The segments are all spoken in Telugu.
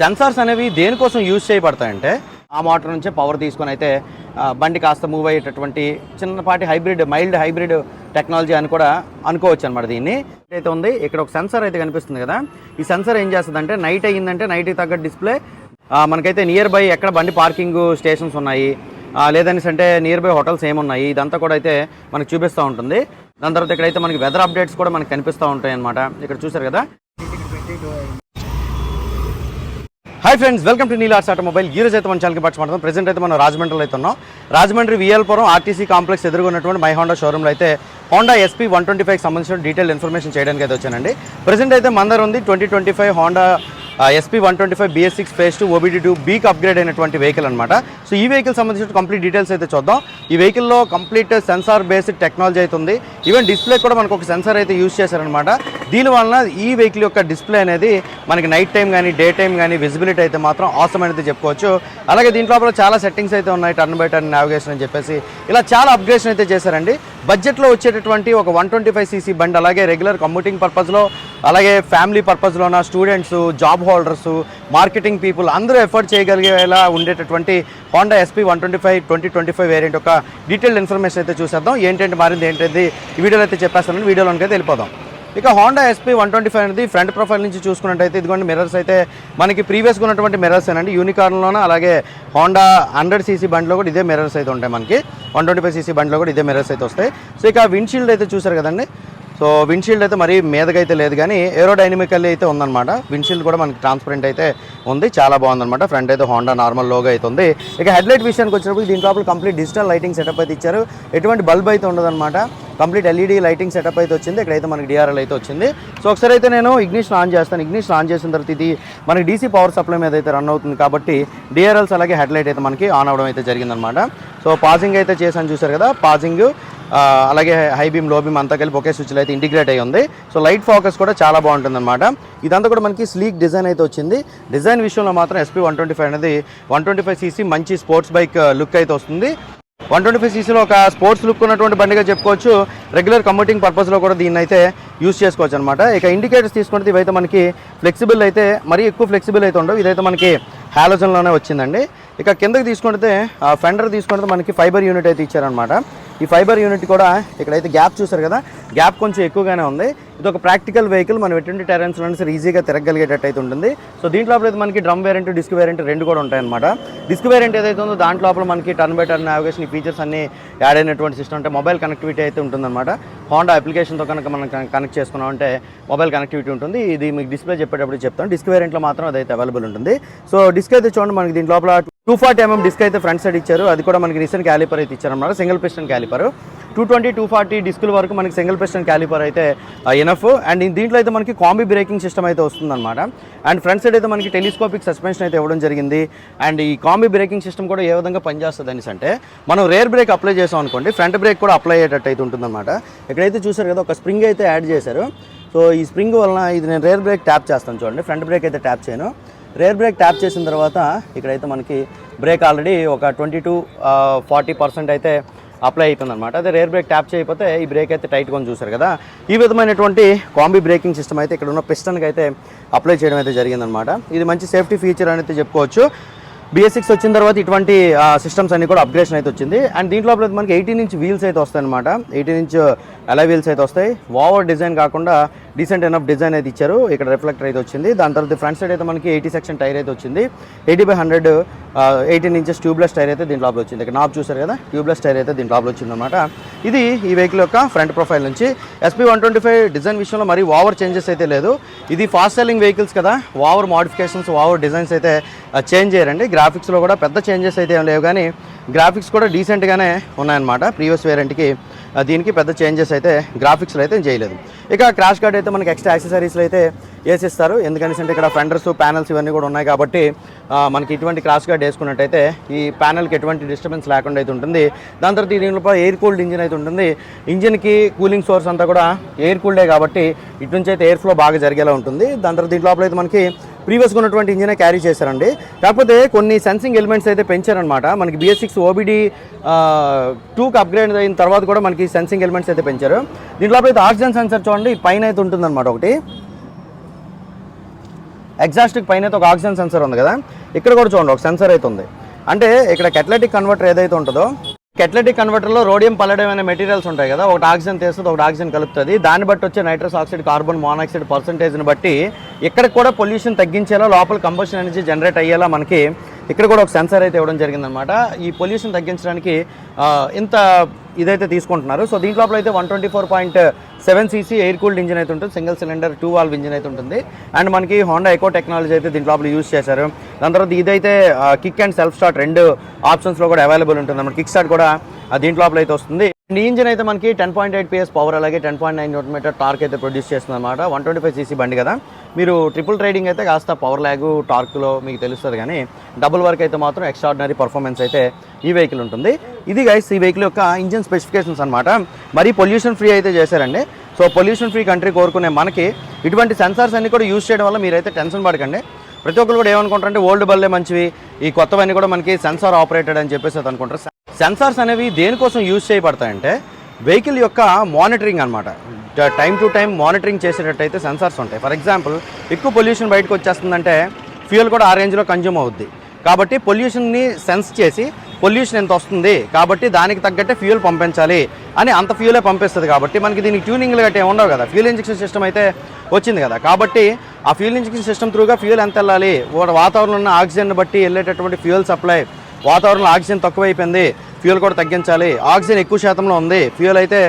సెన్సార్స్ అనేవి దేనికోసం యూజ్ చేయబడతాయంటే ఆ మోటార్ నుంచే పవర్ తీసుకొని అయితే బండి కాస్త మూవ్ అయ్యేటటువంటి చిన్నపాటి హైబ్రిడ్ మైల్డ్ హైబ్రిడ్ టెక్నాలజీ అని కూడా అనుకోవచ్చు అనమాట దీన్ని. అయితే ఉంది ఇక్కడ ఒక సెన్సార్ అయితే కనిపిస్తుంది కదా. ఈ సెన్సార్ ఏం చేస్తుందంటే నైట్ అయ్యిందంటే నైట్కి తగ్గ డిస్ప్లే మనకైతే నియర్ బై ఎక్కడ బండి పార్కింగ్ స్టేషన్స్ ఉన్నాయి లేదనేసి అంటే నియర్ బై హోటల్స్ ఏమున్నాయి ఇదంతా కూడా అయితే మనకు చూపిస్తూ ఉంటుంది. దాని తర్వాత ఇక్కడైతే మనకి వెదర్ అప్డేట్స్ కూడా మనకు కనిపిస్తూ ఉంటాయి అనమాట ఇక్కడ చూసారు కదా. Hi friends welcome to Neelars automobile ఈ రోజు అయితే మన ఛానల్కి పట్టు మాట్లాడదాం ప్రజెంట్ అయితే మనం రాజమండ్రిలో అయితే ఉన్నాం రాజమండ్రి విఎల్పురం ఆర్టీసీ కాంప్లెక్స్ ఎదుర్కొన్నటువంటి మై హోండా షోరూమ్లో అయితే Honda SP one twenty five సంబంధించిన డీటెయిల్ ఇన్ఫర్మేషన్ చేయడానికి అయితే వచ్చానండి. ప్రజెంట్ అయితే మందర్ ఉంది twenty twenty five Honda SP one twenty five BS six phase two OBD two bike upgrade అయినటువంటి వెహికల్ అనమాట సో ఈ వెహికల్ సంబంధించిన కంప్లీట్ డీటెయిల్స్ అయితే చూద్దాం. ఈ వెహికల్లో కంప్లీట్ సెన్సార్ బేస్డ్ టెక్నాలజీ అయితే ఉంది. ఈవెన్ డిస్ప్లే కూడా మనకు ఒక సెన్సార్ అయితే యూస్ చేశారనమాట దీని వలన ఈ వెహికల్ యొక్క డిస్ప్లే అనేది మనకి నైట్ టైం కానీ డే టైం కానీ విజిబిలిటీ అయితే మాత్రం అవసరం అనేది చెప్పుకోవచ్చు. అలాగే దీంట్లో లోపల చాలా సెట్టింగ్స్ అయితే ఉన్నాయి టర్న్ బై టర్న్ నావిగేషన్ అని చెప్పేసి. ఇలా చాలా అప్గ్రేషన్ అయితే చేశారండి. బడ్జెట్లో వచ్చేటటువంటి ఒక వన్ ట్వంటీ ఫైవ్ సీసీ బండి అలాగే రెగ్యులర్ కమ్యూటింగ్ పర్పస్లో అలాగే family పర్పస్లోన students job holders marketing people అందరూ ఎఫర్ట్ చేయగలిగేలా ఉండేటటువంటి Honda SP one twenty five twenty twenty five variant ఒక డీటెయిల్డ్ ఇన్ఫర్మేషన్ అయితే చూసేద్దాం. ఏంటంటే మారింది ఏంటంటే ఈ వీడియోలో అయితే చెప్పేస్తాను వీడియోలోకి అయితే వెళ్ళిపోదాం ఇక Honda SP one twenty five అనేది ఫ్రంట్ ప్రొఫైల్ నుంచి చూసుకున్నట్టయితే ఇదిగోండి మిర్రర్స్ అయితే మనకి ప్రీవియస్గా ఉన్నటువంటి మిర్రర్స్ అండి యూనికార్న్లోనూ అలాగే హోండా హండ్రెడ్ సీసీ బండ్లో కూడా ఇదే మిర్రర్స్ అయితే ఉంటాయి మనకి. వన్ ట్వంటీ ఫైవ్ సీసీ బండ్లో కూడా ఇదే మిర్రర్స్ అయితే వస్తాయి. సో ఇక విండ్షీల్డ్ అయితే చూసారు కదండి. సో విండ్షీల్డ్ అయితే మరీ మీదగా అయితే లేదు కానీ ఏరోడైనమికల్లీ అయితే ఉందన్నమాట. విండ్షీల్డ్ కూడా మనకి ట్రాన్స్పరెంట్ అయితే ఉంది చాలా బాగుందన్నమాట. ఫ్రంట్ అయితే హోండా నార్మల్ లోగా అయితే ఉంది. ఇక హెడ్లైట్ విషయానికి వచ్చినప్పుడు దీని లోపల కంప్లీట్ డిజిటల్ లైటింగ్ సెటప్ అయితే ఇచ్చారు. ఎటువంటి బల్బ్ అయితే ఉండదన్నమాట. కంప్లీట్ ఎల్ఈడి లైటింగ్ సెటప్ అయితే వచ్చింది. ఇక్కడైతే మనకి డిఆర్ఎల్ అయితే వచ్చింది. సో ఒకసారి అయితే నేను ఇగ్నిషన్ ఆన్ చేస్తాను. ఇగ్నిషన్ ఆన్ చేసిన తర్వాత ఇది మనకి డీసీ పవర్ సప్లై మీద అయితే రన్ అవుతుంది కాబట్టి డిఆర్ఎల్స్ అలాగే హెడ్లైట్ అయితే మనకి ఆన్ అవ్వడం అయితే జరిగిందనమాట సో పాజింగ్ అయితే చేశాను చూసారు కదా? పాజింగ్ అలాగే హై బీమ్లో బీమ్ అంతా కలిపి ఒకే స్విచ్లో అయితే ఇంటిగ్రేట్ అయ్యి ఉంది. సో లైట్ ఫోకస్ కూడా చాలా బాగుంటుంది అనమాట ఇదంతా కూడా మనకి స్లీక్ డిజైన్ అయితే వచ్చింది. డిజైన్ విషయంలో మాత్రం ఎస్పీ వన్ ట్వంటీ ఫైవ్ అనేది వన్ ట్వంటీ ఫైవ్ సీసీ మంచి స్పోర్ట్స్ బైక్ లుక్ అయితే వస్తుంది. వన్ ట్వంటీ ఫైవ్ సీసీలో ఒక స్పోర్ట్స్ లుక్ ఉన్నటువంటి బండిగా చెప్పుకోవచ్చు. రెగ్యులర్ కమ్యూటింగ్ పర్పస్లో కూడా దీన్ని అయితే యూస్ చేసుకోవచ్చు అనమాట ఇక ఇండికేటర్స్ తీసుకుంటే ఇవైతే మనకి ఫ్లెక్సిబుల్ అయితే మరీ ఎక్కువ ఫ్లెక్సిబుల్ అయితే ఉండవు. ఇదైతే మనకి హాలోజన్లోనే వచ్చిందండి. ఇక కిందకి తీసుకుంటే ఫెండర్ తీసుకుంటే మనకి ఫైబర్ యూనిట్ అయితే ఇచ్చారనమాట ఈ ఫైబర్ యూనిట్ కూడా ఇక్కడైతే గ్యాప్ చూసారు కదా గ్యాప్ కొంచెం ఎక్కువగానే ఉంది. ఇది ఒక ప్రాక్టికల్ వెహికల్ మనం ఎటువంటి టెరెన్స్లో సరే ఈజీగా తిరగలిగేటట్టు అయితే ఉంటుంది. సో దీంట్లో అయితే మనకి డ్రమ్ వేరెంట్ డిస్క్ వేరెంట్ రెండు కూడా ఉంటాయన్నమాట. డిస్క్ వేరియంట్ ఏదైతే ఉందో దాంట్లో లోపల మనకి టర్న్ బై టర్న్ నావిగేషన్ ఈ ఫీచర్స్ అన్ని యాడ్ అయినటువంటి సిస్టమ్ అంటే మొబైల్ కనెక్టివిటీ అయితే ఉంటుందన్నమాట. హోండా అప్లికేషన్తో కనుక మనం కనెక్ట్ చేసుకున్నాం అంటే మొబైల్ కనెక్టివిటీ ఉంటుంది. ఇది మీకు డిస్ప్లే చెప్పేటప్పుడు చెప్తాను డిస్క్ వేరెంట్లో మాత్రం అదైతే అవైలబుల్ ఉంటుంది. సో డిస్క్ అయితే చూడండి మనకి దీంట్లో లోపల టూ ఫార్టీ ఎంఎం డిస్క్ అయితే ఫ్రంట్ సైడ్ ఇచ్చారు. అది కూడా మనకి రీసెంట్ క్యాలిపర్ అయితే ఇచ్చారన్నమాట. Single piston caliper two twenty two forty డిస్కుల వరకు మనకి సింగిల్ పిస్టన్ క్యాలిపర్ అయితే ఎనఫ్ అండ్ దీంట్లో అయితే మనకి కాంబీ బ్రేకింగ్ సిస్టమ్ అయితే వస్తుందన్నమాట. అండ్ ఫ్రంట్ సైడ్ అయితే మనకి టెలిస్కోపిక్ సస్పెన్షన్ అయితే ఇవ్వడం జరిగింది. అండ్ ఈ కాంబీ బ్రేకింగ్ సిస్టమ్ కూడా ఏ విధంగా పనిచేస్తుంది అనేసి అంటే మనం రేర్ బ్రేక్ అప్లై చేసాం అనుకోండి ఫ్రంట్ బ్రేక్ కూడా అప్లై అయ్యేటట్టు అయితే ఉంటుందన్నమాట. ఇక్కడైతే చూసారు కదా ఒక స్ప్రింగ్ అయితే యాడ్ చేశారు. సో ఈ స్ప్రింగ్ వలన ఇది నేను రేర్ బ్రేక్ ట్యాప్ చేస్తాను చూడండి. ఫ్రంట్ బ్రేక్ అయితే ట్యాప్ చేయను. రేర్ బ్రేక్ ట్యాప్ చేసిన తర్వాత ఇక్కడైతే మనకి బ్రేక్ ఆల్రెడీ ఒక ట్వంటీ టు ఫార్టీ పర్సెంట్ అయితే అప్లై అయిపోయింది అనమాట అదే రేర్ బ్రేక్ ట్యాప్ చేయకపోతే ఈ బ్రేక్ అయితే టైట్గా చూసారు కదా. ఈ విధమైనటువంటి కాంబీ బ్రేకింగ్ సిస్టమ్ అయితే ఇక్కడ ఉన్న పిస్టన్కి అయితే అప్లై చేయడం అయితే జరిగిందనమాట ఇది మంచి సేఫ్టీ ఫీచర్ అనేది చెప్పుకోవచ్చు. బిఎస్ సిక్స్ వచ్చిన తర్వాత ఇటువంటి సిస్టమ్స్ అన్ని కూడా అప్గ్రేషన్ అయితే వచ్చింది. అండ్ దీంట్లో మనకి ఎయిటీన్ ఇంచ్ వీల్స్ అయితే వస్తాయి అనమాట ఎయిటీన్ ఇంచ్ అలా వీల్స్ అయితే వస్తాయి. ఓవర్ డిజైన్ కాకుండా డీసెంట్ ఎనఫ్ డిజైన్ అయితే ఇచ్చారు. ఇక్కడ రిఫ్లెక్టర్ అయితే వచ్చింది. దాని తర్వాత ఫ్రంట్ సైడ్ అయితే మనకి ఎయిటీ సెక్షన్ టైర్ అయితే వచ్చింది. Eighty by hundred eighteen inches tubeless tyre అయితే దీంట్లో లోపల వచ్చింది. ఇక్కడ నాబ్ చూసారు కదా? ట్యూబ్లెస్ టైర్ అయితే దీంట్లో లోపల వచ్చింది అనమాట ఇది ఈ వెహికల్ యొక్క ఫ్రంట్ ప్రొఫైల్ నుంచి. SP one twenty five design విషయంలో మరీ ఓవర్ చేంజెస్ అయితే లేదు. ఇది ఫాస్ట్ సెల్లింగ్ వెహికల్స్ కదా? ఓవర్ మోడిఫికేషన్స్ ఓవర్ డిజైన్స్ అయితే uh, చేంజ్ చేయరండి. గ్రాఫిక్స్లో కూడా పెద్ద చేంజెస్ అయితే ఏం లేవు కానీ గ్రాఫిక్స్ కూడా డీసెంట్గానే ఉన్నాయన్నమాట. ప్రీవియస్ వేరియంట్కి దీనికి పెద్ద చేంజెస్ అయితే గ్రాఫిక్స్లో అయితే చేయలేదు. ఇక క్రాష్ గార్డ్ అయితే మనకి ఎక్స్ట్రా యాక్సెసరీస్లో అయితే వేసిస్తారు ఎందుకనేసి అంటే ఇక్కడ ఫెండర్స్ ప్యానల్స్ ఇవన్నీ కూడా ఉన్నాయి కాబట్టి మనకి ఇటువంటి క్రాస్ గార్డ్ వేసుకున్నట్టయితే ఈ ప్యానల్కి ఎటువంటి డిస్టర్బెన్స్ లేకుండా అయితే ఉంటుంది. దాని తర్వాత దీనిలో ఎయిర్ కూల్డ్ ఇంజిన్ అయితే ఉంటుంది. ఇంజిన్కి కూలింగ్ సోర్స్ అంతా కూడా ఎయిర్ కూల్డే కాబట్టి ఇటు నుంచి అయితే ఎయిర్ ఫ్లో బాగా జరిగేలా ఉంటుంది. దాని తర్వాత దీంట్లో అయితే మనకి ప్రీవియస్గా ఉన్నటువంటి ఇంజినే క్యారీ చేశారండి. కాకపోతే కొన్ని సెన్సింగ్ ఎలిమెంట్స్ అయితే పెంచారనమాట. మనకి బిఎస్ సిక్స్ ఓబిడి టూకి అప్గ్రేడ్ అయిన తర్వాత కూడా మనకి సెన్సింగ్ ఎలిమెంట్స్ అయితే పెంచారు. దీంట్లో అయితే ఆక్సిజన్ సెన్సర్ చూడండి పైన అయితే ఉంటుందన్నమాట ఒకటి. ఎగ్జాస్ట్కి పైన అయితే ఒక ఆక్సిజన్ సెన్సర్ ఉంది కదా. ఇక్కడ కూడా చూడండి ఒక సెన్సర్ అయితే ఉంది. అంటే ఇక్కడ కెటలెటిక్ కన్వర్టర్ ఏదైతే ఉంటుందో కెట్లెటిక్ కన్వర్టర్లో రోడియం పల్లడం అనే మెటీరియల్స్ ఉంటాయి కదా ఒకటి ఆక్సిజన్ తీస్తుంది ఒకటి ఆక్సిజన్ కలుపుతుంది. దాన్ని బట్టి వచ్చే నైట్రస్ ఆక్సైడ్ కార్బన్ మోనాక్సైడ్ పర్సంటేజ్ని బట్టి ఇక్కడ కూడా పొల్యూషన్ తగ్గించేలా లోపల కంబషన్ ఎనర్జీ జనరేట్ అయ్యేలా మనకి ఇక్కడ కూడా ఒక సెన్సర్ అయితే ఇవ్వడం జరిగిందనమాట ఈ పొల్యూషన్ తగ్గించడానికి ఇంత ఇదైతే తీసుకుంటున్నారు. సో దీంట్లో అయితే one twenty four point seven CC air cooled engine అయితే ఉంటుంది. Single cylinder two valve engine అయితే ఉంటుంది. అండ్ మనకి హోండా ఎకో టెక్నాలజీ అయితే దీంట్లో యూస్ చేశారు. దాని తర్వాత ఇదైతే కిక్ అండ్ సెల్ఫ్ స్టార్ట్ రెండు ఆప్షన్స్లో కూడా అవైలబుల్ ఉంటుంది. అన్నమాట. కిక్ స్టార్ట్ కూడా దీంట్లో అయితే వస్తుంది. అండ్ ఇంజిన్ అయితే మనకి ten point eight PS power అలాగే ten point nine metre torque అయితే ప్రొడ్యూస్ చేస్తుంది అనమాట వన్ ట్వంటీ ఫైవ్ సీసీ బండి కదా. మీరు ట్రిపుల్ రైడింగ్ అయితే కాస్త పవర్ ల్యాగ్ టార్క్లో మీకు తెలుస్తుంది కానీ డబుల్ వర్క్ అయితే మాత్రం ఎక్స్ట్రాడినరీ పర్ఫార్మెన్స్ అయితే ఈ వెహికల్ ఉంటుంది. ఇది గైస్ ఈ వెహికల్ యొక్క ఇంజిన్ స్పెసిఫికేషన్స్ అనమాట మరీ పొల్యూషన్ ఫ్రీ అయితే చేశారండి. సో పొల్యూషన్ ఫ్రీ కంట్రీ కోరుకునే మనకి ఇటువంటి సెన్సార్స్ అన్ని కూడా యూజ్ చేయడం వల్ల మీరైతే టెన్షన్ పడకండి. ప్రతి ఒక్కరు కూడా ఏమనుకుంటారంటే ఓల్డ్ బల్లే మంచివి ఈ కొత్తవన్నీ కూడా మనకి సెన్సార్ ఆపరేటెడ్ అని చెప్పేసి అనుకుంటారు. సెన్సార్స్ అనేవి దేనికోసం యూజ్ చేయబడతాయంటే వెహికల్ యొక్క మానిటరింగ్ అనమాట టైం టు టైం మానిటరింగ్ చేసేటట్టయితే సెన్సార్స్ ఉంటాయి. ఫర్ ఎగ్జాంపుల్ ఎక్కువ పొల్యూషన్ బయటకు వచ్చేస్తుందంటే ఫ్యూయల్ కూడా ఆ రేంజ్లో కన్జ్యూమ్ అవుద్ది. కాబట్టి పొల్యూషన్ని సెన్స్ చేసి పొల్యూషన్ ఎంత వస్తుంది కాబట్టి దానికి తగ్గట్టే ఫ్యూయల్ పంపించాలి అని అంత ఫ్యూయలే పంపిస్తుంది కాబట్టి మనకి దీనికి ట్యూనింగ్లు గట్టే ఉండవు కదా. ఫ్యూల్ ఇంజక్షన్ సిస్టమ్ అయితే వచ్చింది కదా. కాబట్టి ఆ ఫ్యూల్ ఇంజక్షన్ సిస్టమ్ త్రూగా ఫ్యూయల్ ఎంత వెళ్ళాలి? వా- వాతావరణంలో ఉన్న ఆక్సిజన్ బట్టి వెళ్ళేటటువంటి ఫ్యూయల్ సప్లై వాతావరణంలో ఆక్సిజన్ తక్కువైపోయింది ఫ్యూయల్ కూడా తగ్గించాలి. ఆక్సిజన్ ఎక్కువ శాతంలో ఉంది. ఫ్యూయల్ అయితే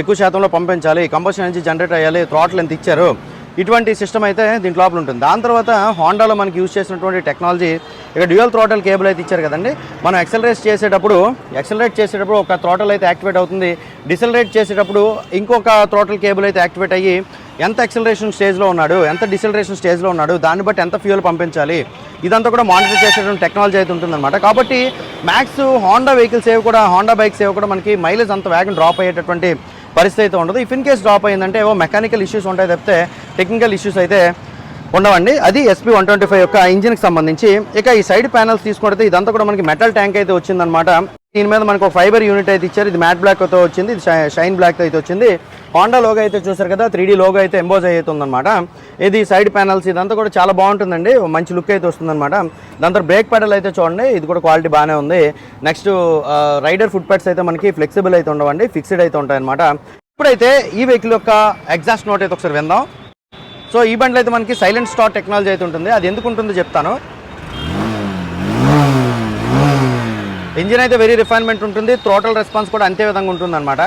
ఎక్కువ శాతంలో పంపించాలి. కంబషన్ ఎనర్జీ జనరేట్ అయ్యాలి. థ్రాట్లు ఎంత ఇచ్చారు? ఇటువంటి సిస్టమ్ అయితే దీంట్ లోపల ఉంటుంది. దాని తర్వాత హోండాలో మనకి యూజ్ చేసినటువంటి టెక్నాలజీ ఇక డ్యూయల్ థ్రోటల్ కేబుల్ అయితే ఇచ్చారు కదండి. మనం ఎక్సలరేట్ చేసేటప్పుడు ఎక్సలరేట్ చేసేటప్పుడు ఒక థ్రోటల్ అయితే యాక్టివేట్ అవుతుంది. డిసలరేట్ చేసేటప్పుడు ఇంకొక థ్రోటల్ కేబుల్ అయితే యాక్టివేట్ అయ్యి ఎంత ఎక్సలరేషన్ స్టేజ్లో ఉన్నాడు ఎంత డిసలరేషన్ స్టేజ్లో ఉన్నాడు దాన్ని బట్టి ఎంత ఫ్యూయల్ పంపించాలి ఇదంతా కూడా మానిటర్ చేసేటువంటి టెక్నాలజీ అయితే ఉంటుందన్నమాట. కాబట్టి మ్యాక్స్ హోండా వెహికల్స్ ఏవి కూడా హోండా బైక్స్ ఏవి కూడా మనకి మైలేజ్ అంత వేగం డ్రాప్ అయ్యేటటువంటి పరిస్థితి అయితే ఉండదు. ఇఫ్ ఇన్ కేస్ డ్రాప్ అయిందంటే ఏవో మెకానికల్ ఇష్యూస్ ఉంటాయి తప్పితే టెక్నికల్ ఇష్యూస్ అయితే ఉండవండి. అది ఎస్పీ వన్ ట్వంటీ ఫైవ్ యొక్క ఇంజిన్కి సంబంధించి. ఇక ఈ సైడ్ ప్యానల్స్ తీసుకుంటే ఇదంతా కూడా మనకి మెటల్ ట్యాంక్ అయితే వచ్చిందనమాట దీని మీద మనకు ఒక ఫైబర్ యూనిట్ అయితే ఇచ్చారు. ఇది మ్యాట్ బ్లాక్తో వచ్చింది. ఇది షైన్ బ్లాక్ అయితే వచ్చింది. హోండా లోగో అయితే చూసారు కదా. త్రీ లోగో అయితే ఎంబోజ్ అవుతుందన్నమాట. ఇది సైడ్ ప్యానల్స్ ఇదంతా కూడా చాలా బాగుంటుందండి. మంచి లుక్ అయితే వస్తుందన్నమాట. దాని తర్వాత బ్రేక్ పెడల్ అయితే చూడండి. ఇది కూడా క్వాలిటీ బాగానే ఉంది. నెక్స్ట్ రైడర్ ఫుట్ ప్యాడ్స్ అయితే మనకి ఫ్లెక్సిబుల్ అయితే ఉండవండి. ఫిక్స్డ్ అయితే ఉంటాయన్నమాట. ఇప్పుడైతే ఈ వెహికల్ యొక్క ఎగ్జాస్ట్ నోట్ అయితే ఒకసారి విందాం. సో ఈ బండ్లు అయితే మనకి సైలెంట్ స్టార్ట్ టెక్నాలజీ అయితే ఉంటుంది. అది ఎందుకు ఉంటుందో చెప్తాను. ఇంజిన్ అయితే వెరీ రిఫైన్మెంట్ ఉంటుంది. టోటల్ రెస్పాన్స్ కూడా అంతే విధంగా ఉంటుంది అనమాట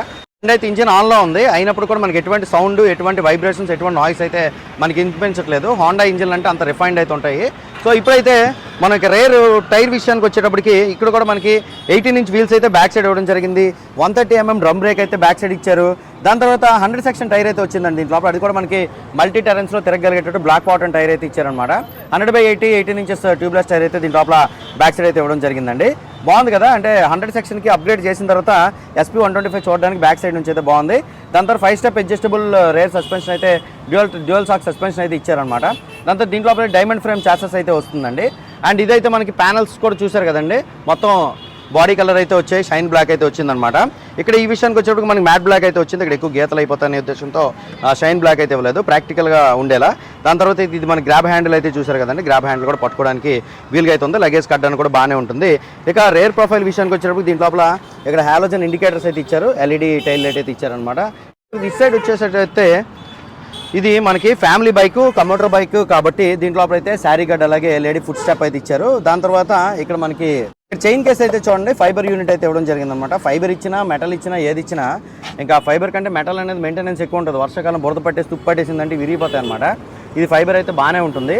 అయితే ఇంజిన్ ఆన్లో ఉంది. అయినప్పుడు కూడా మనకి ఎటువంటి సౌండ్ ఎటువంటి వైబ్రేషన్స్ ఎటువంటి నాయిస్ అయితే మనకి వినిపించట్లేదు. హోండా ఇంజిన్ అంటే అంత రిఫైన్డ్ అయితే ఉంటాయి. సో ఇప్పుడైతే మనకి రేర్ టైర్ విషయానికి వచ్చేటప్పటికి ఇక్కడ కూడా మనకి ఎయిటీన్ ఇంచ్ వీల్స్ అయితే బ్యాక్ సైడ్ ఇవ్వడం జరిగింది. One thirty MM drum brake అయితే బ్యాక్ సైడ్ ఇచ్చారు. దాని తర్వాత హండ్రెడ్ సెక్షన్ టైర్ అయితే వచ్చిందండి. దీంట్లో అది కూడా మనకి మల్టీ టెరెన్స్లో తిరగలిగేటట్టు బ్లాక్ వాటర్ టైర్ అయితే ఇచ్చారనమాట hundred by eighty eighteen inches tubeless tyre అయితే దీని లోపల బ్యాక్ సైడ్ అయితే ఇవ్వడం జరిగిందండి. బాగుంది కదా? అంటే హండ్రెడ్ సెక్షన్కి అప్గ్రేడ్ చేసిన తర్వాత ఎస్పీ వన్ ట్వంటీ ఫైవ్ చూడడానికి బ్యాక్ సైడ్ నుంచి అయితే బాగుంది. దాని తర్వాత five step adjustable rear suspension అయితే డ్యూయల్ డ్యూయల్ సాక్ సస్పెన్షన్ అయితే ఇచ్చారనమాట దాంతో దీంట్లో డైమండ్ ఫ్రేమ్ చాసెస్ అయితే వస్తుందండి. అండ్ ఇదైతే మనకి ప్యానల్స్ కూడా చూసారు కదండి. మొత్తం బాడీ కలర్ అయితే వచ్చాయి షైన్ బ్లాక్ అయితే వచ్చిందనమాట. ఇక్కడ ఈ విషయానికి వచ్చేటప్పుడు మనకి మ్యాట్ బ్లాక్ అయితే వచ్చింది. ఇక్కడ ఎక్కువ గీతలు అయిపోతాయనే ఉద్దేశంతో షైన్ బ్లాక్ అయితే ఇవ్వలేదు. ప్రాక్టికల్గా ఉండేలా. దాని తర్వాత ఇది మన గ్రాబ్ హ్యాండిల్ అయితే చూసారు కదండి. గ్రాబ్ హ్యాండిల్ కూడా పట్టుకోవడానికి వీలుగా అయితే ఉంది. లగేజ్ కట్టడానికి కూడా బాగానే ఉంటుంది. ఇక రేర్ ప్రొఫైల్ విషయానికి వచ్చేటప్పుడు దీంట్లో లోపల ఇక్కడ హాలోజన్ ఇండికేటర్స్ అయితే ఇచ్చారు. ఎల్ఈడి టైల్ లైట్ అయితే ఇచ్చారనమాట. ఇస్ సైడ్ వచ్చేసైతే ఇది మనకి ఫ్యామిలీ బైక్ కంప్యూటర్ బైక్ కాబట్టి దీంట్లో అయితే శారీ గడ్ అలాగే లేడీ ఫుడ్ స్టెప్ అయితే ఇచ్చారు. దాని తర్వాత ఇక్కడ మనకి చైన్ కేస్ అయితే చూడండి ఫైబర్ యూనిట్ అయితే ఇవ్వడం జరిగింది ఫైబర్ ఇచ్చినా మెటల్ ఇచ్చినా ఏది ఇచ్చినా ఇంకా ఫైబర్ కంటే మెటల్ అనేది మెయింటెనెన్స్ ఎక్కువ ఉంటుంది. వర్షాకాలం బురద పట్టేసి తుప్పు పట్టేసిందంటే విరిగిపోతాయి అనమాట ఇది ఫైబర్ అయితే బాగానే ఉంటుంది.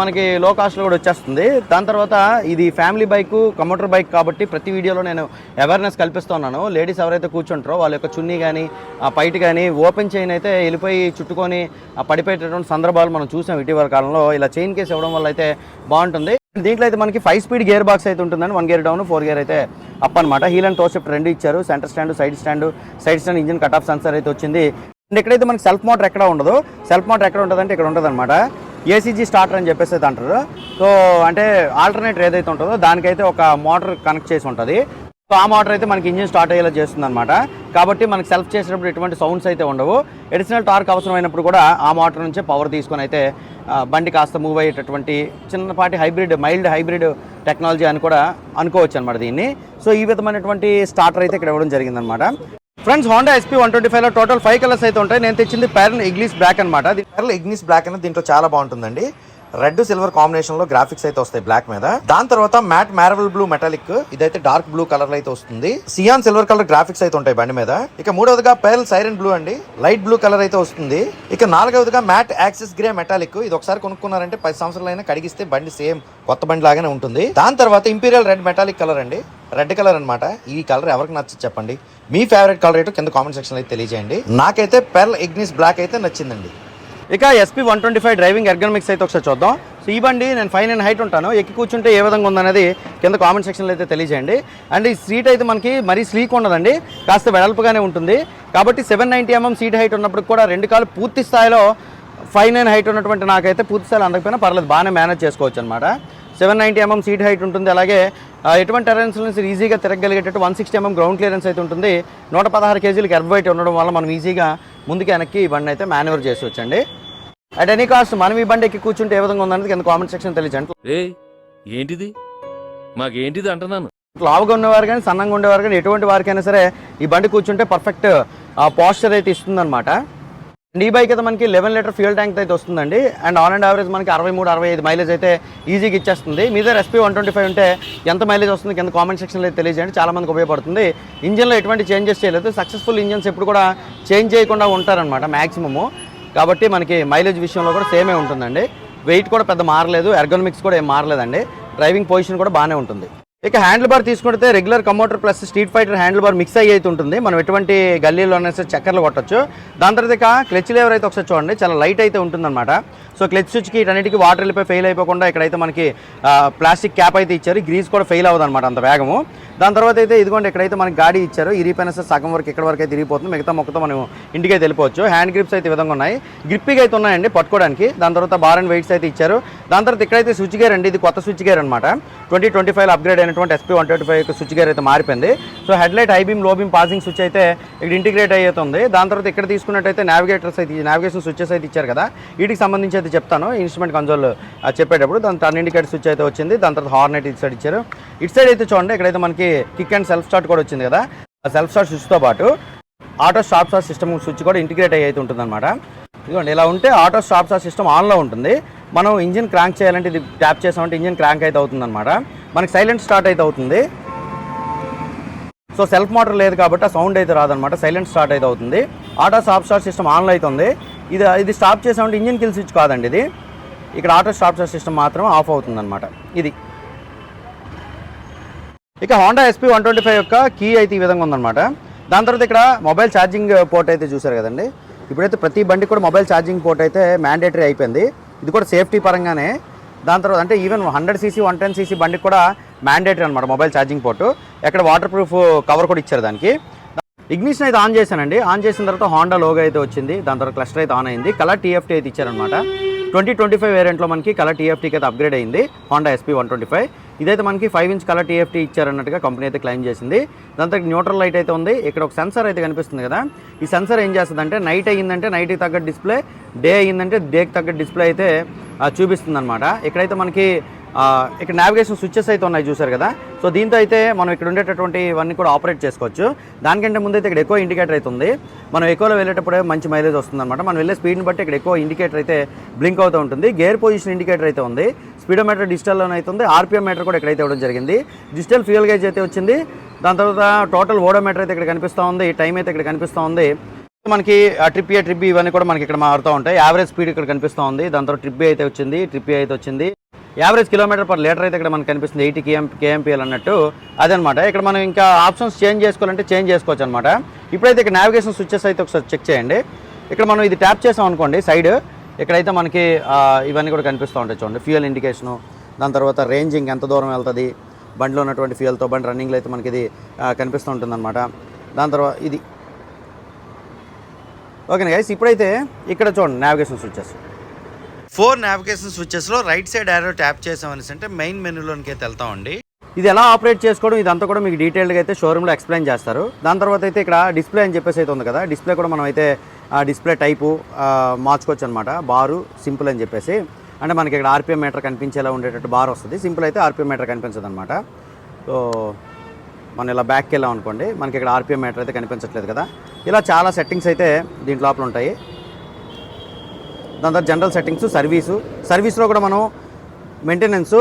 మనకి లో కాస్ట్లో కూడా వచ్చేస్తుంది. దాని తర్వాత ఇది ఫ్యామిలీ బైక్ కమోటర్ బైక్ కాబట్టి ప్రతి వీడియోలో నేను అవేర్నెస్ కల్పిస్తున్నాను. లేడీస్ ఎవరైతే కూర్చుంటారో వాళ్ళ యొక్క చున్నీ కానీ ఆ పైట్ కానీ ఓపెన్ చైన్ అయితే వెళ్ళిపోయి చుట్టుకొని పడిపోయేటటువంటి సందర్భాలు మనం చూసాం ఇటీవల కాలంలో. ఇలా చైన్ కేసు ఇవ్వడం వల్ల అయితే బాగుంటుంది. దీంట్లో అయితే మనకి ఫైవ్ స్పీడ్ గేర్ బాక్స్ అయితే ఉంటుందండి. One gear down four gear అయితే అప్ అనమాట హీల్ అండ్ టోసెప్ట్ రెండు ఇచ్చారు. Centre stand side stand side stand engine cut off sensor అయితే వచ్చింది. అండ్ ఇక్కడైతే మనకి సెల్ఫ్ మోటర్ ఎక్కడ ఉండదు? సెల్ఫ్ మోటర్ ఎక్కడ ఉంటుందంటే ఇక్కడ ఉంటుంది అనమాట ఏసీజీ స్టార్టర్ అని చెప్పేసి అయితే అంటారు. సో అంటే ఆల్టర్నేటర్ ఏదైతే ఉంటుందో దానికైతే ఒక మోటార్ కనెక్ట్ చేసి ఉంటుంది. సో ఆ మోటార్ అయితే మనకి ఇంజిన్ స్టార్ట్ అయ్యేలా చేస్తుంది అనమాట కాబట్టి మనకి సెల్ఫ్ చేసేటప్పుడు ఎటువంటి సౌండ్స్ అయితే ఉండవు. ఎడిషనల్ టార్క్ అవసరమైనప్పుడు కూడా ఆ మోటార్ నుంచే పవర్ తీసుకొని అయితే బండి కాస్త మూవ్ అయ్యేటటువంటి చిన్నపాటి హైబ్రిడ్ మైల్డ్ హైబ్రిడ్ టెక్నాలజీ అని కూడా అనుకోవచ్చు అనమాట దీన్ని. సో ఈ విధమైనటువంటి స్టార్టర్ అయితే ఇక్కడ ఇవ్వడం జరిగిందనమాట friends Honda SP one twenty ఫైవ్లో టోటల్ ఫైవ్ కలర్స్ అయితే ఉంటాయి. నేను తెచ్చింది పెరల్ ఇగ్లీస్ బ్లాక్ అనమాట పెరల్ ఇగ్లీస్ బ్లాక్ అనేది దీంట్లో చాలా బాగుంటుందండి. రెడ్ సిల్వర్ కాంబినేషన్లో గ్రాఫిక్స్ అయితే వస్తాయి బ్లాక్ మీద. దాని తర్వాత మ్యాట్ మ్యారవల్ బ్లూ మెటాలిక్ ఇదైతే డార్క్ బ్లూ కలర్లో అయితే వస్తుంది. సియాన్ సిల్వర్ కలర్ గ్రాఫిక్స్ అయితే ఉంటాయి బండి మీద. ఇక మూడవదిగా పెరల్ సైరన్ బ్లూ అండి. లైట్ బ్లూ కలర్ అయితే వస్తుంది. ఇక నాలుగవదిగా మ్యాట్ యాక్సిస్ గ్రే మెటాలిక్ ఇది ఒకసారి కొనుక్కున్నారంటే పది సంవత్సరాలైనా కడిగిస్తే బండి సేమ్ కొత్త బండి లాగానే ఉంటుంది. దాని తర్వాత ఇంపీరియల్ రెడ్ మెటాలిక్ కలర్ అండి. రెడ్ కలర్ అన్నమాట. ఈ కలర్ ఎవరికి నచ్చదు చెప్పండి. మీ ఫేవరెట్ కలర్ ఏంటో కింద కామెంట్ సెక్షన్ అయితే తెలియజేయండి. నాకైతే పెర్ల్ ఇగ్నిస్ బ్లాక్ అయితే నచ్చిందండి. ఇక SP one twenty five driving ergonomics అయితే ఒకసారి చూద్దాం. సో ఈ బండి నేను ఫైవ్ అండ్ హైట్ ఉంటాను. ఎక్కి కూర్చుంటే ఏ విధంగా ఉందనేది కింద కామెంట్ సెక్షన్లో అయితే తెలియజేయండి. అండ్ ఈ సీట్ అయితే మనకి మరీ స్లీక్ ఉండదండి. కాస్త వెడల్పుగానే ఉంటుంది. కాబట్టి seven ninety MM seat height ఉన్నప్పుడు కూడా రెండు కాలు పూర్తి స్థాయిలో ఫైవ్ నైన్ హైట్ ఉన్నటువంటి నాకైతే పూర్తి స్థాయిలో అందకపోయినా పర్లేదు. బాగానే మేనేజ్ చేసుకోవచ్చు అనమాట seven ninety MM seat height ఉంటుంది. అలాగే ఎటువంటి టెరెన్స్ నుంచి ఈజీగా తిరగలిగేటట్టు one sixty MM ground clearance అయితే ఉంటుంది. నూట పదహారు కేజీలకి ఎర్బ్ వెయిట్ ఉండడం వల్ల మనం ఈజీగా ముందుకు వెనక్కి ఈ బండి అయితే మేనేవర్ చేసి వచ్చండి అట్ ఎనీ కాస్ట్ మనం ఈ బండి ఎక్కి కూర్చుంటే ఏ విధంగా ఉందనేది కింద కామెంట్ సెక్షన్ తెలియజండి ఏంటిది? మాకేంటిది అంటున్నాను? లావుగా ఉన్నవారు కానీ సన్నంగా ఉండేవారు కానీ ఎటువంటి వారికైనా సరే ఈ బండి కూర్చుంటే పర్ఫెక్ట్ పాస్చర్ అయితే ఇస్తుందన్నమాట. ఈ బైక్ అయితే మనకి లెవెన్ లీటర్ ఫ్యూల్ ట్యాంక్ అయితే వస్తుందండి. అండ్ ఆన్ అండ్ యావరేజ్ మనకి అరవై మూడు అరవై ఐదు మైలేజ్ అయితే ఈజీగా ఇచ్చేస్తుంది. మీ దగ్గర ఎస్పీ వన్ ట్వంటీ ఫైవ్ ఉంటే ఎంత మైలేజ్ వస్తుంది కింద కామెంట్ సెక్షన్లో అయితే తెలియజేయండి. చాలా మందికి ఉపయోగపడుతుంది. ఇంజన్లో ఎటువంటి చేంజెస్ చేయలేదు. సక్సెస్ఫుల్ ఇంజన్స్ ఎప్పుడు కూడా చేంజ్ చేయకుండా ఉంటారనమాట మ్యాక్సిమము కాబట్టి మనకి మైలేజ్ విషయంలో కూడా సేమే ఉంటుందండి. వెయిట్ కూడా పెద్ద మారలేదు. ఎర్గోనమిక్స్ కూడా ఏం మారలేదండి. డ్రైవింగ్ పొజిషన్ కూడా బాగానే ఉంటుంది. ఇక హ్యాండిల్ బార్ తీసుకుంటే regular commuter plus street fighter handle bar mix అయ్యి ఉంటుంది. మనం ఎటువంటి గల్లీలోనే అనేసి చక్కర్లు కొట్టచ్చు. దాని తర్వాత ఇక క్లచ్ లేవర్ అయితే ఒకసారి చూడండి చాలా లైట్ అయితే ఉంటుందన్నమాట. సో క్లచ్ స్విచ్కి ఇటన్నిటికి వాటర్ వెళ్ళిపోయి ఫెయిల్ అయిపోకుండా ఇక్కడైతే మనకి ప్లాస్టిక్ క్యాప్ అయితే ఇచ్చారు. గ్రీజ్ కూడా ఫెయిల్ అవ్వదు అనమాట అంత వేగము. దాని తర్వాత అయితే ఇదిగోండి ఇక్కడైతే మనకి గాడి ఇచ్చారు. ఇరిపోయిన సార్ సగం వరకు ఇక్కడ వరకు అయితే ఇరిగిపోతుంది మిగతా మొక్కతో మనం ఇంటికి అయితే వెళ్ళిపోవచ్చు. హ్యాండ్ గ్రిప్స్ అయితే విధంగా ఉన్నాయి. గ్రిప్పిగా అయితే ఉన్నాయండి పట్టుకోవడానికి. దాని తర్వాత బార్ అండ్ వెయిట్స్ అయితే ఇచ్చారు. దాని తర్వాత ఇక్కడైతే స్విచ్ గేర్ అండి. ఇది కొత్త స్విచ్ గేర్ అనమాట ట్వంటీ ట్వంటీ ఫైవ్ అప్గ్రేడ్ అయినటువంటి SP one twenty five switch gear అయితే మారిపోయింది. సో హెడ్ లైట్ హై బీమ్లో బీమ్ పాసింగ్ స్విచ్ అయితే ఇక్కడ ఇంటిగ్రేట్ అయ్యేతుంది. దాని తర్వాత ఇక్కడ తీసుకున్నట్టయితే నావిగేటర్స్ అయితే నావిగేషన్ స్విచ్చెస్ అయితే ఇచ్చారు కదా. వీటికి సంబంధించి అయితే చెప్తాను. ఇన్స్ట్రుమెంట్ కన్సోల్ చెప్పేటప్పుడు. దాని టర్న్ ఇండికేటర్ స్విచ్ అయితే వచ్చింది. దాని తర్వాత హార్నెట్ ఇటు సైడ్ ఇచ్చారు. ఇటు సైడ్ అయితే చూడండి. ఇక్కడైతే మనకి కిక్ అండ్ సెల్ఫ్ స్టార్ట్ కూడా వచ్చింది కదా. ఆ సెల్ఫ్ స్టార్ట్ స్విచ్తో పాటు auto stop start system switch కూడా ఇంటిగ్రేట్ అయ్యి అయితే ఉంటుంది అనమాట ఇదిగోండి ఇలా ఉంటే ఆటో స్టాప్ స్టార్ సిస్టమ్ ఆన్లో ఉంటుంది. మనం ఇంజిన్ క్రాంక్ చేయాలంటే ఇది ట్యాప్ చేసామంటే ఇంజిన్ క్రాంక్ అయితే అవుతుంది అనమాట మనకి సైలెంట్ స్టార్ట్ అయితే అవుతుంది. సో సెల్ఫ్ మోటార్ లేదు కాబట్టి ఆ సౌండ్ అయితే రాదనమాట సైలెంట్ స్టార్ట్ అయితే అవుతుంది. ఆటో స్టాప్ స్టార్ట్ సిస్టమ్ ఆన్లో అవుతుంది ఇది ఇది స్టాప్ చేసామంటే ఇంజిన్ కిల్ స్విచ్ కాదండి ఇది. ఇక్కడ ఆటో స్టాప్ స్టార్ట్ సిస్టమ్ మాత్రం ఆఫ్ అవుతుందన్నమాట. ఇది. ఇక Honda SP one twenty five యొక్క కీ అయితే ఈ విధంగా ఉందన్నమాట. దాని తర్వాత ఇక్కడ మొబైల్ ఛార్జింగ్ పోర్ట్ అయితే చూసారు కదండి. ఇప్పుడైతే ప్రతి బండి కూడా మొబైల్ ఛార్జింగ్ పోర్ట్ అయితే మ్యాండేటరీ అయిపోయింది. ఇది కూడా సేఫ్టీ పరంగానే. దాని తర్వాత అంటే even hundred CC one ten CC బండికి కూడా మ్యాండేటరీ అనమాట మొబైల్ ఛార్జింగ్ పోర్టు ఎక్కడ వాటర్ ప్రూఫ్ కవర్ కూడా ఇచ్చారు దానికి. ఇగ్నిషన్ అయితే ఆన్ చేశానండి. ఆన్ చేసిన తర్వాత హోండా లోగో అయితే వచ్చింది. దాని తర్వాత క్లస్టర్ అయితే ఆన్ అయింది. కలర్ టీఎఫ్టీ అయితే ఇచ్చారనమాట ట్వంటీ ట్వంటీ ఫైవ్ వేరియంట్లో మనకి కలర్ టీఎఫ్టీకి అయితే అప్గ్రేడ్ అయింది Honda SP one twenty five ఇదైతే మనకి ఫైవ్ ఇంచ్ కలర్ టీఎఫ్టీ ఇచ్చారన్నట్టుగా కంపెనీ అయితే క్లెయిమ్ చేసింది. దాని న్యూట్రల్ లైట్ అయితే ఉంది. ఇక్కడ ఒక సెన్సర్ అయితే కనిపిస్తుంది కదా. ఈ సెన్సర్ ఏం చేస్తుంది అంటే నైట్ అయ్యిందంటే నైట్కి తగ్గ డిస్ప్లే డే అయ్యిందంటే డేకి తగ్గ డిస్ప్లే అయితే చూపిస్తుంది అనమాట ఇక్కడైతే మనకి ఇక్కడ నావిగేషన్ స్విచ్చెస్ అయితే ఉన్నాయి చూసారు కదా? సో దీంతో అయితే మనం ఇక్కడ ఉండేటటువంటి ఇవన్నీ కూడా ఆపరేట్ చేసుకోవచ్చు. దానికంటే ముందు అయితే ఇక్కడ ఎక్కువ ఇండికేటర్ అయితే ఉంది. మనం ఎక్కువలో వెళ్ళేటప్పుడే మంచి మైలేజ్ వస్తుంది అనమాట మనం వెళ్ళే స్పీడ్ని బట్టి ఇక్కడ ఎక్కువ ఇండికేటర్ అయితే బ్లింక్ అవుతూ ఉంటుంది. గేర్ పొజిషన్ ఇండికేటర్ అయితే ఉంది. స్పీడోమీటర్ డిజిటల్లోనే అయితే ఉంది. ఆర్పిఎం మీటర్ కూడా ఇక్కడైతే ఇవ్వడం జరిగింది. డిజిటల్ ఫ్యూయల్ గేజ్ అయితే వచ్చింది. దాని తర్వాత టోటల్ ఓడోమీటర్ అయితే ఇక్కడ కనిపిస్తూ ఉంది. టైం అయితే ఇక్కడ కనిపిస్తూ ఉంది. మనకి ట్రిప్ ఏ ట్రిప్ ఇవన్నీ కూడా మనకి ఇక్కడ మారుతూ ఉంటాయి. యావరేజ్ స్పీడ్ ఇక్కడ కనిపిస్తూ ఉంది. దాని తర్వాత ట్రిప్ అయితే వచ్చింది. ట్రిప్ అయితే వచ్చింది. యావరేజ్ కిలోమీటర్ పర్ లీటర్ అయితే ఇక్కడ మనకు కనిపిస్తుంది ఎయిటీ కేఎం కేఎంపీఎల్ అన్నట్టు. అదనమాట ఇక్కడ మనం ఇంకా ఆప్షన్స్ చేంజ్ చేసుకోవాలంటే చేంజ్ చేసుకోవచ్చు అనమాట ఇప్పుడైతే ఇక్కడ నావిగేషన్ స్విచ్చెస్ అయితే ఒకసారి చెక్ చేయండి. ఇక్కడ మనం ఇది ట్యాప్ చేసాం అనుకోండి సైడ్. ఇక్కడైతే మనకి ఇవన్నీ కూడా కనిపిస్తూ ఉంటాయి చూడండి. ఫ్యూయల్ ఇండికేషను దాని తర్వాత రేంజింగ్ ఎంత దూరం వెళ్తుంది బండిలో ఉన్నటువంటి ఫ్యూయల్తో బండి రన్నింగ్లో అయితే మనకి ఇది కనిపిస్తూ ఉంటుంది అనమాట దాని తర్వాత ఇది. ఓకే గైస్ ఇప్పుడైతే ఇక్కడ చూడండి నావిగేషన్ స్విచ్చెస్ ఫోర్ నావిగేషన్ స్విచ్చెస్లో రైట్ సైడ్ యారో ట్యాప్ చేసామనేసి అంటే మెయిన్ మెనూలోనికి అయితే వెళ్తామండి. ఇది ఎలా ఆపరేట్ చేసుకోవడం ఇదంతా కూడా మీకు డీటెయిల్గా అయితే షోరూంలో ఎక్స్ప్లెయిన్ చేస్తారు. దాని తర్వాత అయితే ఇక్కడ డిస్ప్లే అని చెప్పేసి అయితే ఉంది కదా డిస్ప్లే కూడా మనం అయితే డిస్ప్లే టైపు మార్చుకోవచ్చు అనమాట బారు సింపుల్ అని చెప్పేసి. అంటే మనకి ఇక్కడ ఆర్పిఎం మీటర్ కనిపించేలా ఉండేటట్టు బార్ వస్తుంది. సింపుల్ అయితే ఆర్పిఎం మీటర్ కనిపించదు అనమాట సో మనం ఇలా బ్యాక్కి వెళ్ళాం అనుకోండి మనకి ఇక్కడ ఆర్పిఎం మీటర్ అయితే కనిపించట్లేదు కదా. ఇలా చాలా సెట్టింగ్స్ అయితే దీంట్ లోపల ఉంటాయి. దాని తర్వాత జనరల్ సెట్టింగ్స్ సర్వీసు. సర్వీస్లో కూడా మనం మెయింటెనెన్స్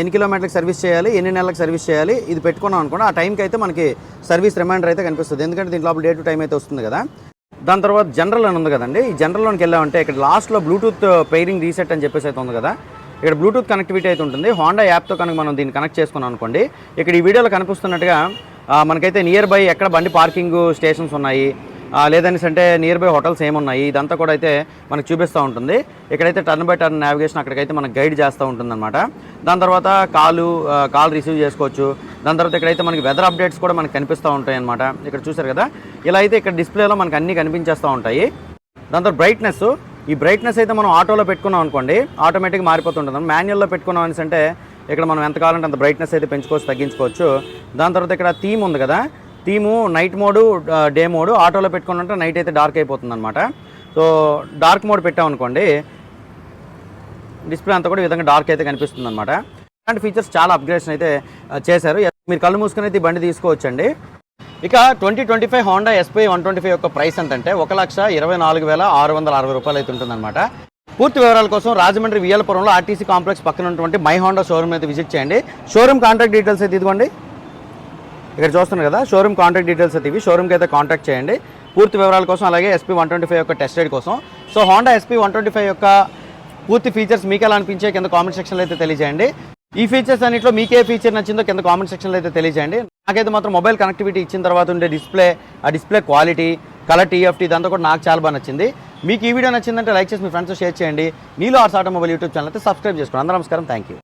ఎన్ని కిలోమీటర్లకు సర్వీస్ చేయాలి ఎన్ని నెలలకు సర్వీస్ చేయాలి ఇది పెట్టుకున్నాం అనుకోండి ఆ టైంకి అయితే మనకి సర్వీస్ రిమైండర్ అయితే కనిపిస్తుంది. ఎందుకంటే దీంట్లో డే టు టైం అయితే వస్తుంది కదా. దాని తర్వాత జనరల్ అని ఉంది కదండి. ఈ జనరల్లోకి వెళ్ళామంటే ఇక్కడ లాస్ట్లో బ్లూటూత్ పెయిరింగ్ రీసెట్ అని చెప్పేసి అయితే ఉంది కదా. ఇక్కడ బ్లూటూత్ కనెక్టివిటీ అయితే ఉంటుంది. హోండా యాప్తో కనుక మనం దీన్ని కనెక్ట్ చేసుకున్నాం అనుకోండి ఇక్కడ ఈ వీడియోలో కనిపిస్తున్నట్టుగా మనకైతే నియర్ బై ఎక్కడ బండి పార్కింగ్ స్టేషన్స్ ఉన్నాయి లేదనేసి అంటే నియర్ బై హోటల్స్ ఏమున్నాయి? ఇదంతా కూడా అయితే మనకు చూపిస్తూ ఉంటుంది. ఇక్కడైతే టర్న్ బై టర్న్ నావిగేషన్ అక్కడికైతే మనకు గైడ్ చేస్తూ ఉంటుంది అనమాట దాని తర్వాత కాలు కాల్ రిసీవ్ చేసుకోవచ్చు. దాని తర్వాత ఇక్కడైతే మనకి వెదర్ అప్డేట్స్ కూడా మనకు కనిపిస్తూ ఉంటాయి అనమాట ఇక్కడ చూసారు కదా? ఇలా అయితే ఇక్కడ డిస్ప్లేలో మనకు అన్నీ కనిపించేస్తూ ఉంటాయి. దాని తర్వాత బ్రైట్నెస్ ఈ బ్రైట్నెస్ అయితే మనం ఆటోలో పెట్టుకున్నాం అనుకోండి ఆటోమేటిక్గా మారిపోతుంటుంది. మాన్యువల్లో పెట్టుకున్నాం అనేసి అంటే ఇక్కడ మనం ఎంత కావాలంటే అంత బ్రైట్నెస్ అయితే పెంచుకోవచ్చు తగ్గించుకోవచ్చు. దాని తర్వాత ఇక్కడ థీమ్ ఉంది కదా? Theme night mode day mode ఆటోలో పెట్టుకున్నట్టు నైట్ అయితే డార్క్ అయిపోతుంది అనమాట సో డార్క్ మోడ్ పెట్టామనుకోండి డిస్ప్లే అంతా కూడా ఈ విధంగా డార్క్ అయితే కనిపిస్తుంది అనమాట ఇలాంటి ఫీచర్స్ చాలా అప్గ్రేషన్ అయితే చేశారు. మీరు కళ్ళు మూసుకుని అయితే బండి తీసుకోవచ్చండి. ఇక twenty twenty five Honda SP one twenty five యొక్క ప్రైస్ ఎంతంటే ఒక లక్ష ఇరవై నాలుగు వేల ఆరు వందల అరవై రూపాయలు అయితే ఉంటుందన్నమాట. పూర్తి వివరాల కోసం రాజమండ్రి విఎల్పురంలో ఆర్టీసీ కాంప్లెక్స్ పక్కన ఉన్నటువంటి మై హోండా షోరూమ్ అయితే విజిట్ చేయండి. షోరూమ్ కాంటాక్ట్ డీటెయిల్స్ అయితే ఇదిగోండి. ఇక్కడ చూస్తున్నారు కదా షోరూమ్ కాంటాక్ట్ డీటెయిల్స్ అయితే ఇవి షోరూమ్కి అయితే కాంటాక్ట్ చేయండి. పూర్తి వివరాల కోసం అలాగే ఎస్పీ వన్ ట్వంటీ ఫైవ్ యొక్క టెస్ట్ రైడ్ కోసం. So Honda SP one twenty five యొక్క పూర్తి ఫీచర్స్ మీకు ఎలా అనిపించే కింద కామెంట్ సెక్షన్లో అయితే తెలియజేయండి. ఈ ఫీచర్స్ అన్నింటిలో మీకే ఫీచర్ నచ్చిందో కింద కామెంట్ సెక్షన్లో అయితే తెలియజేయండి. నాకైతే మాత్రం మొబైల్ కనెక్టివిటీ ఇచ్చిన తర్వాత ఉండే డిస్ప్లే ఆ డిస్ప్లే క్వాలిటీ కలర్ టీఎఫ్టీ ఇదంతా కూడా నాకు చాలా బాగా నచ్చింది. మీకు ఈ వీడియో నచ్చిందంటే లైక్ చేసి మీ ఫ్రెండ్స్ షేర్ చేయండి. నీలో ఆర్స్ ఆటోమొబైల్ యూట్యూబ్ ఛానల్ అయితే సబ్స్క్రైబ్ చేసుకోండి. అందరూ నమస్కారం. Thank you